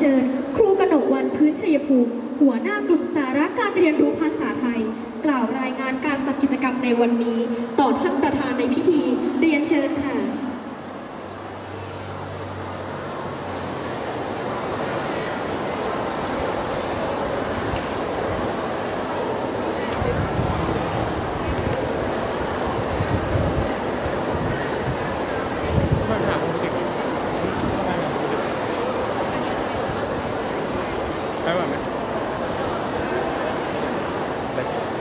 และขอเรียนเชิญ ครูกนกวันพื้นชัยภูมิ หัวหน้ากลุ่มสาระการเรียนรู้ภาษาไทย กล่าวรายงานการจัดกิจกรรมในวันนี้ ต่อท่านประธานในพิธี เรียนเชิญค่ะ ใช่ป่ะไหม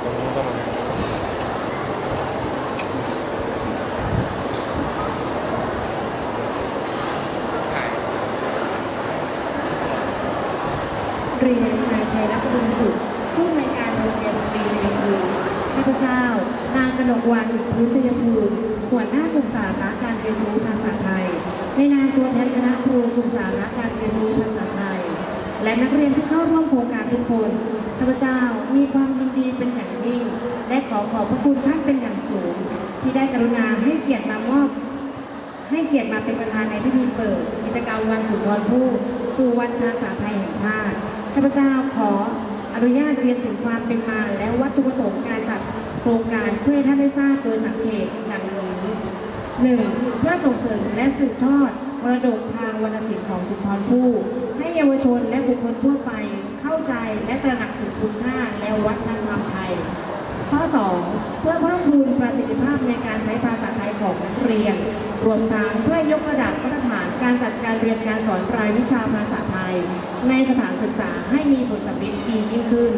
ตรงนู้นก็มาถ่าย เรียนนายชัยรัตน์ บุญสุขผู้อำนวยการโรงเรียนสตรีชัยภูมิข้าพเจ้า นางกนกวันพื้นชัยภูมิหัวหน้ากลุ่มสาระการเรียนรู้ภาษาไทย ในนามตัวแทนคณะครูกลุ่มสาระการเรียนรู้ภาษาไทย และนักเรียนที่เข้าร่วมโครงการทุกคนข้าพเจ้ามีความยินดีเป็นอย่างยิ่ง และขอขอบพระคุณท่านเป็นอย่างสูง ที่ได้กรุณาให้เกียรติมามอบให้เกียรติมาเป็นประธานในพิธีเปิด กิจกรรมวันสุนทรภู่สู่วันภาษาไทยแห่งชาติ ข้าพเจ้าขอ อนุญาตเรียนถึงความเป็นมา และวัตถุประสงค์การจัดโครงการเพื่อให้ท่านได้ทราบโดยสังเขปดังนี้หนึ่งเพื่อส่งเสริมและสืบทอดมรดกทางวรรณศิลป์ของสุนทรภู่ให้เยาวชนและบุคคลทั่วไปเข้าใจและตระหนักถึงคุณค่าและวัฒนธรรมไทย ข้อ 2 เพื่อเพิ่มพูนประสิทธิภาพในการใช้ภาษาไทยของนักเรียน รวมทั้งเพื่อยกระดับมาตรฐานการจัดการเรียนการสอนรายวิชาภาษาไทย ในสถาน ศึกษาให้มีบทสำริดดียิ่งขึ้น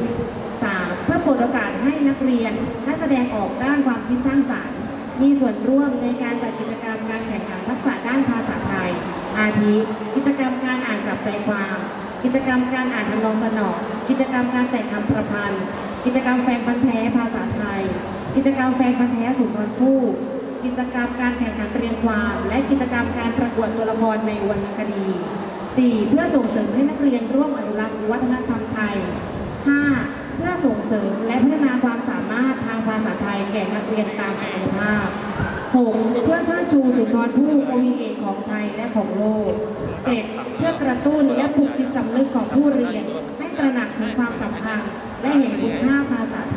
3. เพื่อเปิดโอกาสให้นักเรียนได้แสดงออกด้านความคิดสร้างสรรค์ มีส่วนร่วมในการจัดกิจกรรมการแข่งขันทักษะด้านภาษาไทย อาทิ กิจกรรมการอ่านจับใจความ กิจกรรมการอ่านทำนองสนอง กิจกรรมการแต่งคำประพันธ์ กิจกรรมแฟนพันธ์แท้ภาษาไทย กิจกรรมแฟนพันธ์แท้สุนทรภู่กิจกรรมการแข่งขันเรียงความ และกิจกรรมการประกวดตัวละครในวรรณคดี 4. เพื่อส่งเสริมให้นักเรียนร่วมอนุรักษ์วัฒนธรรมไทย 5. เพื่อส่งเสริมและพัฒนาความสามารถทางภาษาไทยแก่นักเรียนตามศักยภาพ 6. เพื่อเชิดชูสุนทรภู่กวีเอกของไทยและของโลก 7. เพื่อกระตุ้นและปลุกจิตสำนึกของผู้เรียน ให้ตระหนักถึงความสำคัญและเห็นคุณค่าภาษาไทย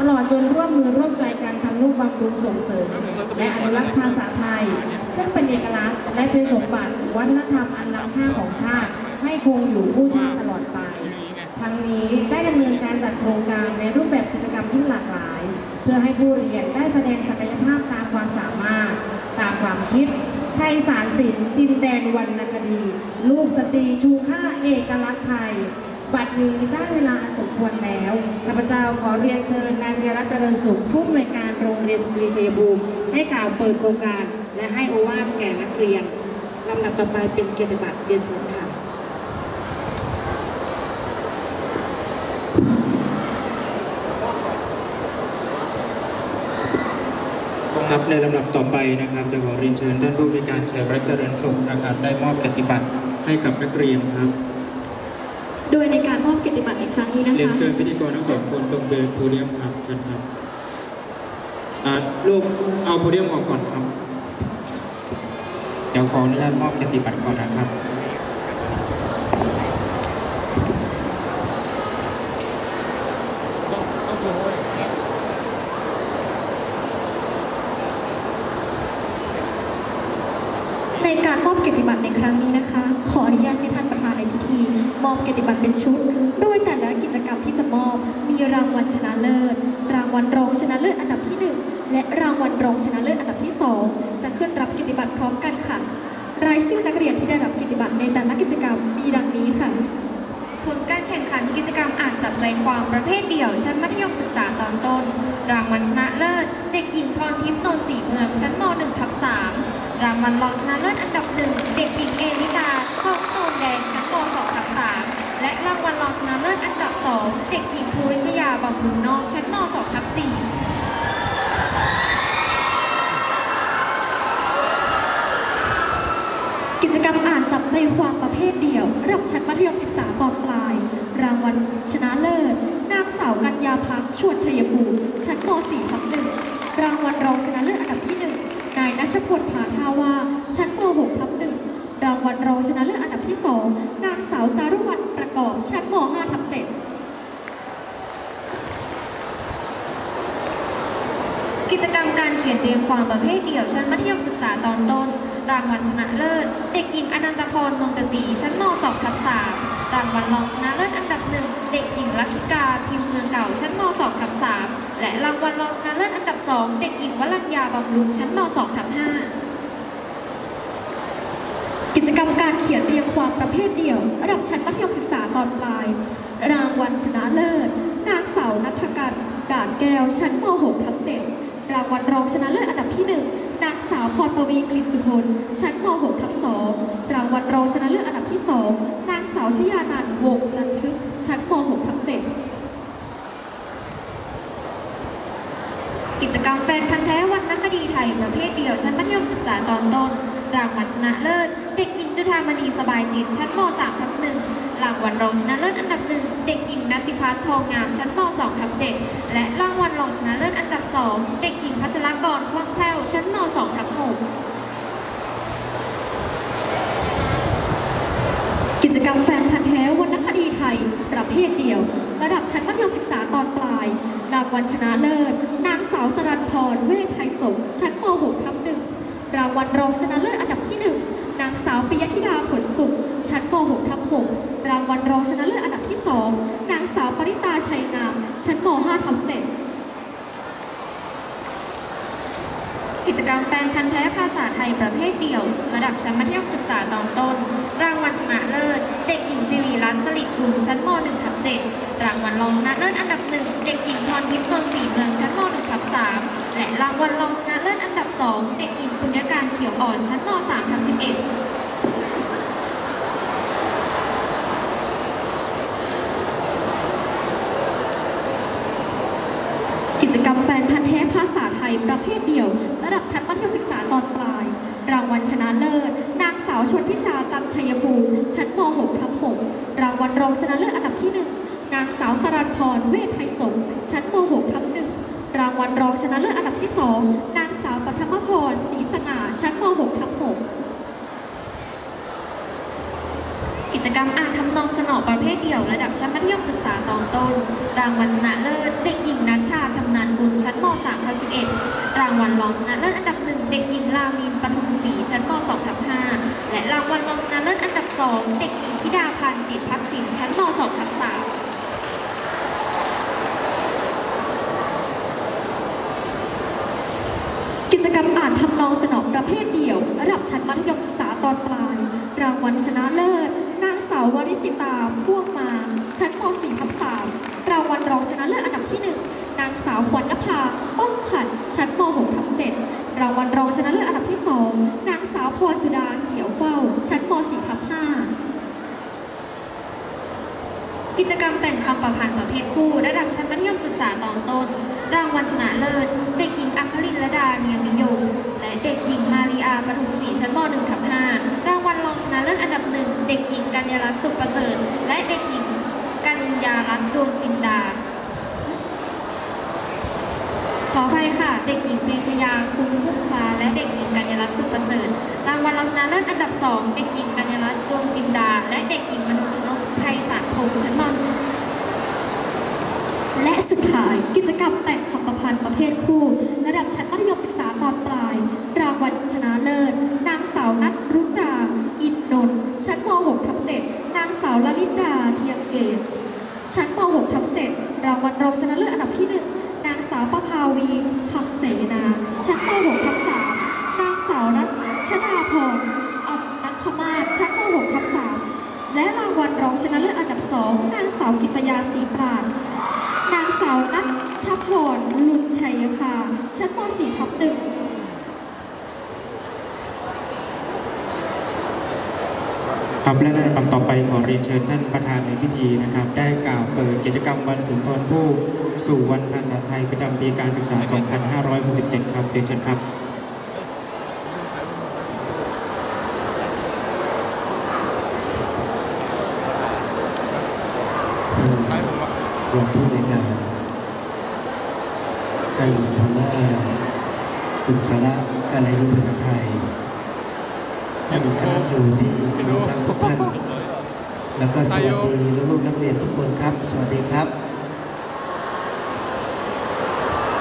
ตลอดจนร่วมมือร่วมใจกันทำนุบำรุงส่งเสริม และอนุรักษ์ภาษาไทย ซึ่งเป็นเอกลักษณ์และเป็นสมบัติวัฒนธรรมอันล้ำค่าของชาติ ให้คงอยู่คู่ชาติตลอดไป ทั้งนี้ได้ดำเนินการจัดโครงการในรูปแบบกิจกรรมที่หลากหลาย เพื่อให้ผู้เรียนได้แสดงศักยภาพตามความสามารถ ตามความคิด ไทยสารสินดินแดนวรรณคดี ลูกสตรีชูค่าเอกลักษณ์ไทย บัดนี้ได้เวลาสมควรแล้วข้าพเจ้าขอเรียนเชิญนายเจรัตเจริญสุขผู้อำนวยการโรงเรียนสตรีชัยภูมิให้กล่าวเปิดโครงการ และให้โอวาทแก่นักเรียนลำดับต่อไปเป็นเกียรติบัตรเรียนเชิญค่ะครับในลำดับต่อไปนะครับ จะขอเรียนเชิญท่านผู้บริการเชัยรัตเจริญสุขนะครับได้มอบเกียรติบัตรให้กับนักเรียนครับ การมอบเรติบัตรในครั้งนี้นะเรียนคะ เชิญพิธีกรทั้งสองคนตรงเบอร์โพเดียมครับเชิญครับอ่าลูกเอาโพเดียมออกก่อนครับ เดี๋ยวขออนุญาตมอบเกียรติบัตรก่อนนะครับ ในการม อบเกียรติบัตรในครั้งนี้นะคะ ขออนุญาตให้ท่านประธานในพิธี มอบเกียรติบัตรเป็นชุด โดยแต่ละกิจกรรมที่จะมอบมีรางวัลชนะเลิศ รางวัลรองชนะเลิศอันดับที่หนึ่งและรางวัลรองชนะเลิศอันดับที่สองจะขึ้นรับเกียรติบัตรพร้อมกันค่ะ รายชื่อนักเรียนที่ได้รับเกียรติบัตรในแต่ละกิจกรรมมีดังนี้ค่ะ ผลการแข่งขันกิจกรรมอ่านจับใจความประเภทเดี่ยวชั้นมัธยมศึกษาตอนต้น รางวัลชนะเลิศ เด็กหญิงพรทิพย์นนท์ศรีเมืองชั้นม .1 ทับ3 รางวัลรองชนะเลิศอันดับหนึ่งเด็กหญิงเอลิกาคอกโนนแดงชั้นม2ทับ3และรางวัลรองชนะเลิศอันดับสองเด็กหญิงภูริชยาบำรุงนอกชั้นม 2 ทับ4กิจกรรมอ่านจับใจความประเภทเดี่ยวระดับชั้นมัธยมศึกษาตอนปลาย รางวัลชนะเลิศ นางสาวกัญญาพักชวดชัยภูมิชั้นม .4 ทับหนึ่งรางวัลรองชนะเลิศอันดับที่ายนัชพลผาทาวาชั้นม .6 ทับหนึ่งรางวัลวัลรองชนะเลิศอันดับที่ 2 นางสาวจารุวรรณประกอบ ชั้นม .5 ทับ7กิจกรรมการเขียนเรียงความประเภทเดี่ยว ชั้นมัธยมศึกษาตอนต้น รางวัลชนะเลิศ เด็กหญิงอนันตพรนนทศรีชั้นม 2 ทับ3รางวัลรองชนะเลิศอันดับหนึ่งเด็กหญิงลักขิกาพิมพ์เมืองเก่าชั้นม 2 ทับ3 และรางวัลรองชนะเลิศอันดับ 2 เด็กหญิงวรัญญาบำรุงชั้นม 2 ทับ5กิจกรรมการเขียนเรียงความประเภทเดี่ยว ระดับชั้นมัธยมศึกษาตอนปลาย รางวัลชนะเลิศ นางสาวนัทกันด่านแก้วชั้นม .6 ทับ7รางวัลรองชนะเลิศอันดับที่ 1 นางสาวพรปวีกลิ่นสุพลชั้นม .6 ทับ2รางวัลรองชนะเลิศอันดับที่ 2 นางสาวชยานันท์วงศ์จันทึกชั้นม .6 ทับ7 กิจกรรมแฟนพันธ์แท้วรรณคดีไทยประเภทเดี่ยวชั้นมัธยมศึกษาตอนต้น รางวัลชนะเลิศ เด็กหญิงจุธามณีสบายจิต ชั้นม .3 ทับ1รางวัลรองชนะเลิศอันดับหนึ่งเด็กหญิงนัตติพัฒน์ทองงามชั้นม 2 ทับ7และรางวัลรองชนะเลิศอันดับ2เด็กหญิงพัชรกรคล่องแคล่วชั้นม 2 ทับ6กิจกรรมแฟนพันธ์แท้วรรณคดีไทย ประเภทเดียว ระดับชั้นมัธยมศึกษาตอนปลาย รางวัลชนะเลิศ นางสาวสรันพร เวทไทยสงชั้นม .6 ทับหนึ่งรางวัลรองชนะเลิศอันดับที่ 1 นางสาวปิยธิดาผลสุข ชั้นม .6 ทับ6รางวัลรองชนะเลิศอันดับที่ 2 นางสาวปริตาชัยงาม ชั้นม 5 ทับ7กิจกรรมแฟนพันธ์แท้ภาษาไทยประเภทเดี่ยว ระดับชั้นมัธยมศึกษาตอนต้น รางวัลชนะเลิศ เด็กหญิงสิริรัตน์สลิดกุลชั้นม .1 ทับ7รางวัลรองชนะเลิศอันดับหนึ่งเด็กหญิงพรทิพย์นนท์ศรีเมืองชั้นม .1 ทับ3และรางวัลรองชนะเลิศอันดับ2เด็กหญิงปุญญการเขียวอ่อนชั้นม .3 ทับ11กิจกรรมแฟนพันธ์แท้ภาษาไทยประเภทเดี่ยว ระดับชั้นมัธยมศึกษาตอนปลาย รางวัลชนะเลิศางสาวชนทิชาจันชัยภูมิชั้นม .6 ทับ6รางวัลรองชนะเลิศอันดับที่ 1 นางสาวสรันพรเวทไทยสงชั้นม .6 ทับ1รางวัลรองชนะเลิศอันดับที่ 2 นางสาวปฐมพรศรีสง่าชั้นม .6 ทับ6กิจกรรมอ่านทำนองสนอประเภทเดี่ยวระดับชั้นมัธยมศึกษาตอนต้น รางวัลชนะเลิศเด็กหญิงนัชชาชำนาญกุลชั้นม .3 ทับ11รางวัลรองชนะเลิศอันดับหนึ่งเด็กหญิงลามินปทุมศรี ชั้นม 2 ทับ5และรางวัลรองชนะเลิศอันดับ 2 เด็กหญิงธิดาพันธ์จิตทักษิณชั้นม 2 ทับ3กิจกรรมอ่านทำนองสนองประเภทเดี่ยว ระดับชั้นมัธยมศึกษาตอนปลาย รางวัลชนะเลิศ นางสาววริสิตาพ่วงมา ชั้นม .4 ทับ3รางวัลรองชนะเลิศอันดับที่ 1 นางสาวขวัญนภาป้องขัน ชั้นม .6 ทับ7รางวัลรองชนะเลิศอันดับที่ 2 นาง สาวพรสุดาเขียวเป้า ชั้นม .4 ทับ5กิจกรรมแต่งคำประพันธ์ประเภทคู่ ระดับชั้นมัธยมศึกษาตอนต้น รางวัลชนะเลิศ เด็กหญิงอัครินลดาเนียมนิยม และเด็กหญิงมาริอาปทุมศรีชั้นม .1 ทับ5รางวัลรองชนะเลิศอันดับหนึ่ง เด็กหญิงกัญญารัตน์สุขประเสริฐ และเด็กหญิงกัญญารัตน์ดวงจินดา ขออภัยค่ะ เด็กหญิงปรีชยาคุ้มพุ่มคลาและเด็กหญิงกัญญารัตน์สุขประเสริฐ รางวัลรองชนะเลิศอันดับ 2 เด็กหญิงกัญญารัตน์ดวงจินดา และเด็กหญิงมนุชนกไพศาลพงษ์ชั้นมและสุดท้ายกิจกรรมแต่งคำประพันธ์ประเภทคู่ ระดับชั้นมัธยมศึกษาตอนปลาย รางวัลชนะเลิศ นางสาวนัทรุจา อินนนท์ชั้นม .6 ทับ7นางสาวลลิตาเทียมเกตชั้นม .6 ทับ7รางวัลรองชนะเลิศอันดับที่1นาง ประภาวีคำเสนาชั้นม .6 ทับ3นางสาวรัชนาพรอับนัคมาศชั้นม .6 ทับ3และรางวัลรองชนะเลิศอันดับสองนางสาวกิตยาศรีปราดนางสาวนัทพรลุนชัยภาชั้นม .4 ทับหนึ่ง ครับและในลำดับต่อไปขอเรียนเชิญท่านประธานในพิธีนะครับ ได้กล่าวเปิดกิจกรรมวันสุนทรภู่สู่วันภาษาไทยประจำปีการศึกษา 2567 ครับเรียนเชิญครับรองผู้ในการท่านหัวหน้ากลุ่มสาระการเรียนรู้ภาษาไทย ใน ท่านคณะค รูที่เคารพรักทุกท่าน แล้วก็สวัสดีลูกๆนักเรียนทุกคนครับ สวัสดีครับ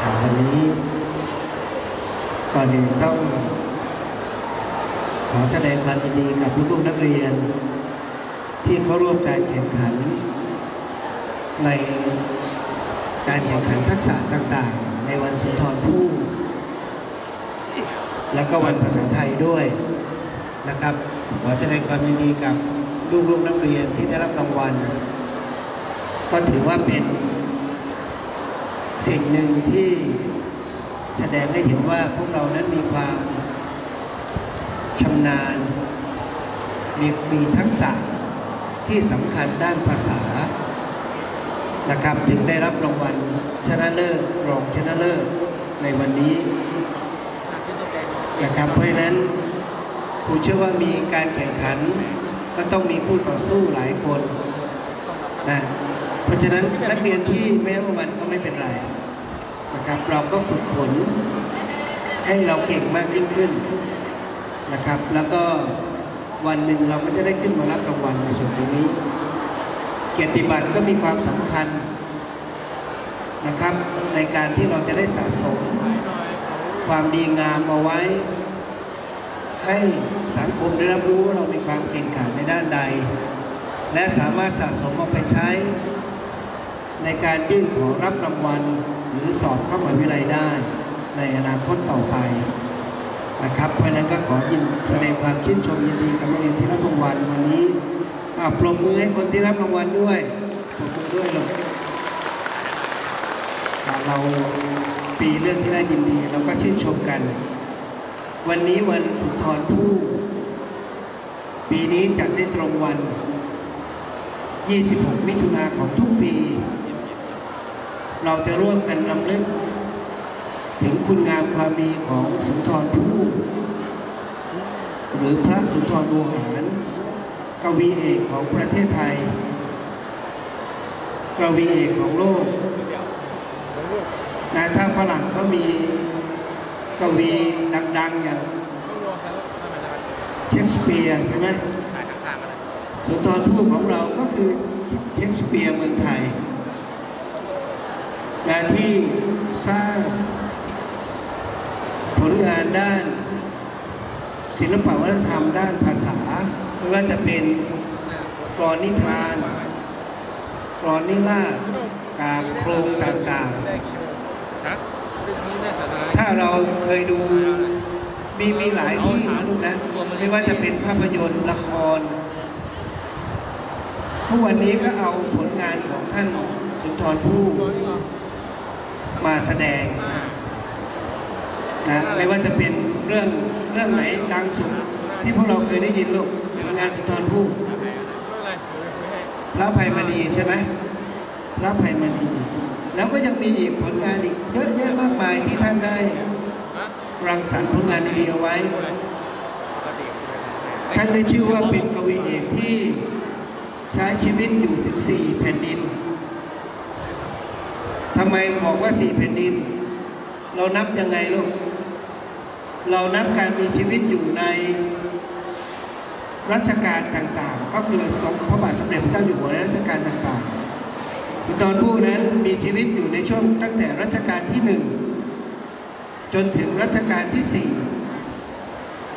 อ่าวันนี้ก่อนอื่นต้อง ขอแสดงความยินดีกับลูกๆนักเรียน ที่เข้าร่วมการแข่งขัน ในการแข่งขันทักษะต่างๆ ในวันสุนทรภู่แล้วก็วันภาษาไทยด้วยนะครับ ขอแสดงความยินดีกับลูกๆนักเรียนที่ได้รับรางวัล ก็ถือว่าเป็นสิ่งหนึ่งที่แสดงให้เห็นว่าพวกเรานั้นมีความชำนาญ มีมีทักษะที่สำคัญด้านภาษานะครับจึงได้รับรางวัลชนะเลิศรองชนะเลิศในวันนี้นะครับเพราะฉะนั้น ครูเชื่อว่ามีการแข่งขัน ก็ต้องมีคู่ต่อสู้หลายคนนะเพราะฉะนั้นนักเรียนที่แม้ว่ามันก็ไม่เป็นไรนะครับ เราก็ฝึกฝน ให้เราเก่งมากยิ่งขึ้นนะครับ แล้วก็วันหนึ่งเราก็จะได้ขึ้นมารับรางวัลในส่วนตรงนี้ เกียรติบัตรก็มีความสำคัญนะครับ ในการที่เราจะได้สะสม ความดีงามเอาไว้ ให้สังคมได้รับรู้ว่าเรามีความเก่งกาจในด้านใด และสามารถสะสมเอาไปใช้ ในการยื่นขอรับรางวัล หรือสอบเข้ามหาวิทยาลัยได้ ในอนาคตต่อไปนะครับ เพราะนั้นก็ขอยินแสดงความชื่นชมยินดีกับนักเรียนที่รับรางวัลวันนี้ปรบมือให้คนที่รับรางวัลด้วยปรบมือด้วยลูกเราปีเรื่องที่น่ายินดีเราก็ชื่นชมกัน วันนี้วันสุนทรภู่ปีนี้จัดได้ตรงวัน 26 มิถุนาของทุกปี เราจะร่วมกันนำลึก ถึงคุณงามความดีของสุนทรภู่หรือพระสุนทรโวหารกวีเอกของประเทศไทยกวีเอกของโลกนะถ้าฝรั่งเขามี กวีดังๆอย่างเชคสเปียร์ใช่ไหมถ่ายทางๆกันเลยสุนทรภู่ของเราก็คือเชคสเปียร์เมืองไทยนะที่สร้างผลงานด้าน ศิลปวัฒนธรรมด้านภาษา ไม่ว่าจะเป็นกรอนนิทานกรอนนิราศกาบโครงต่างๆ ถ้าเราเคยดูมีมีหลายที่นะลูกนะไม่ว่าจะเป็นภาพยนตร์ละคร ทุกวันนี้ก็เอาผลงานของท่านสุนทรภู่มาแสดงนะไม่ว่าจะเป็นเรื่องเรื่องไหนดังสุดที่พวกเราเคยได้ยินลูกผลงานสุนทรภู่พระภัยมณีใช่ไหมพระภัยมณี แล้วก็ยังมีอีกผลงานอีกเยอะแยะมากมายที่ท่านได้รังสรรค์ผลงานดีๆเอาไว้ ท่านได้ชื่อว่าเป็นกวีเอกที่ใช้ชีวิตอยู่ถึงสี่แผ่นดินทำไมบอกว่าสี่แผ่นดิน เรานับยังไงลูก เรานับการมีชีวิตอยู่ในรัชกาลต่างๆ ก็คือสมพระบาทสมเด็จพระเจ้าอยู่หัวในรัชกาลต่างๆ สุนทรภู่นั้นมีชีวิตอยู่ในช่วงตั้งแต่รัชกาลที่หนึ่งจนถึงรัชกาลที่สี่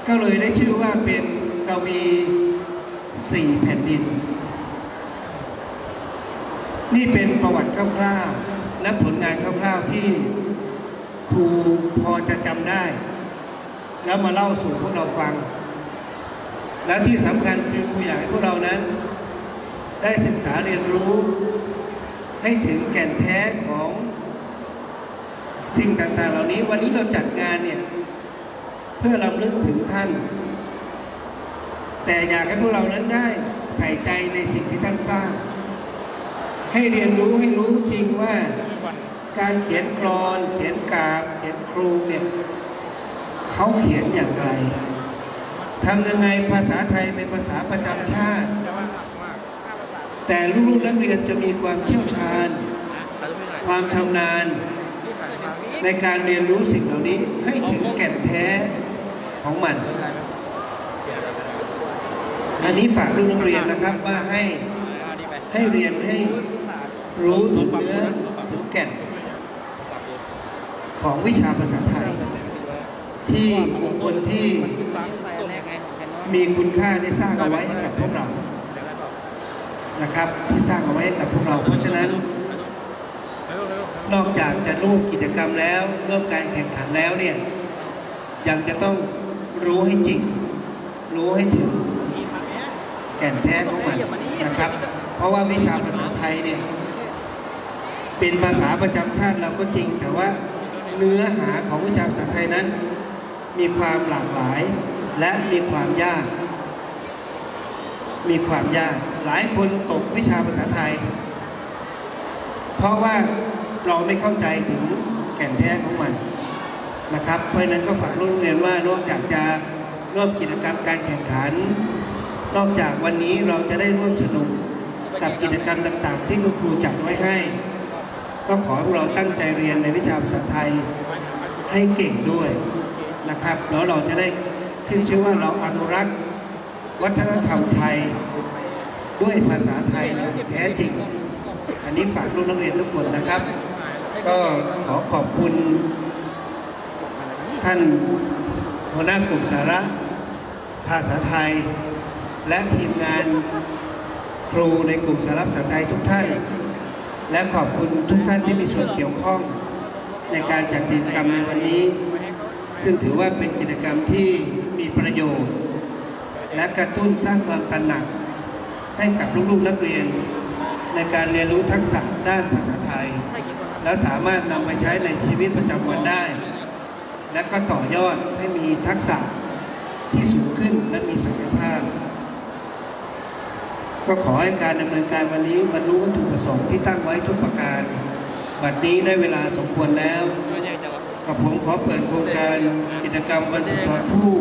ก็เลยได้ชื่อว่าเป็นกวีสี่แผ่นดิน นี่เป็นประวัติคร่าวๆและผลงานคร่าวๆที่ครูพอจะจำได้ แล้วมาเล่าสู่พวกเราฟัง และที่สำคัญคือครูอยากให้พวกเรานั้น ได้ศึกษาเรียนรู้ ให้ถึงแก่นแท้ของสิ่งต่างๆ เหล่านี้ วันนี้เราจัดงานเนี่ย เพื่อรำลึกถึงท่าน แต่อยากให้พวกเรานั้นได้ใส่ใจในสิ่งที่ท่านสร้าง ให้เรียนรู้ให้รู้จริงว่าการเขียนกรอน เขียนกาบ เขียนครูเนี่ยเขาเขียนอย่างไรทำยังไงภาษาไทยเป็นภาษาประจำชาติ แต่ลูกๆนักเรียนจะมีความเชี่ยวชาญ ความชำนาญ ในการเรียนรู้สิ่งเหล่านี้ให้ถึงแก่นแท้ของมัน อันนี้ฝากลูกนักเรียนนะครับว่าให้ให้เรียนให้รู้ถึงเนื้อถึงแก่น ของวิชาภาษาไทย ที่บุคคลที่มีคุณค่าได้สร้างเอาไว้ให้กับพวกเรา นะครับที่สร้างเอาไว้ให้กับพวกเรา เพราะฉะนั้น นอกจากจะร่วมกิจกรรมแล้วร่วมการแข่งขันแล้วเนี่ยยังจะต้องรู้ให้จริง รู้ให้ถึงแก่นแท้ของมันนะครับ เพราะว่าวิชาภาษาไทยเนี่ยเป็นภาษาประจำชาติเราก็จริง แต่ว่าเนื้อหาของวิชาภาษาไทยนั้น มีความหลากหลาย และมีความยาก มีความยาก หลายคนตกวิชาภาษาไทย เพราะว่าเราไม่เข้าใจถึงแก่นแท้ของมันนะครับ เพราะนั้นก็ฝากลูกโรงเรียนว่านอกจากจะร่วมกิจกรรมการแข่งขัน นอกจากวันนี้เราจะได้ร่วมสนุกกับกิจกรรมต่างๆ ที่คุณครูจัดไว้ให้ ก็ขอพวกเราตั้งใจเรียนในวิชาภาษาไทยให้เก่งด้วยนะครับ แล้วเราจะได้ขึ้นชื่อว่าเราอนุรักษ์ วัฒนธรรมไทย ด้วยภาษาไทยอย่างแท้จริง อันนี้ฝากลูกนักเรียนทุกคนนะครับ ก็ขอขอบคุณ ท่านหัวหน้ากลุ่มสาระ ภาษาไทย และทีมงานครูในกลุ่มสาระภาษาไทยทุกท่าน และขอบคุณทุกท่านที่มีส่วนเกี่ยวข้องในการจัดกิจกรรมในวันนี้ ซึ่งถือว่าเป็นกิจกรรมที่มีประโยชน์ และกระตุ้นสร้างความตระหนัก ให้กับลูกๆนักเรียน ในการเรียนรู้ทักษะด้านภาษาไทย และสามารถนำไปใช้ในชีวิตประจำวันได้ และก็ต่อยอดให้มีทักษะที่สูงขึ้นและมีศักยภาพ ก็ขอให้การดำเนินการวันนี้บรรลุวัตถุประสงค์ที่ตั้งไว้ทุกประการ บัดนี้ได้เวลาสมควรแล้ว กับผมขอเปิดโครงการกิจกรรมวันสุนทรภู่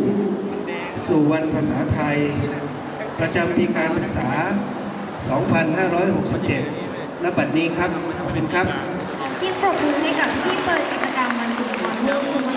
สู่วันภาษาไทย ประจำปีการศึกษา 2567ณบัดนี้ครับ ขอบคุณครับ ขอเสียงปรบมือให้กับที่เปิดกิจกรรมวันสุนทรภู่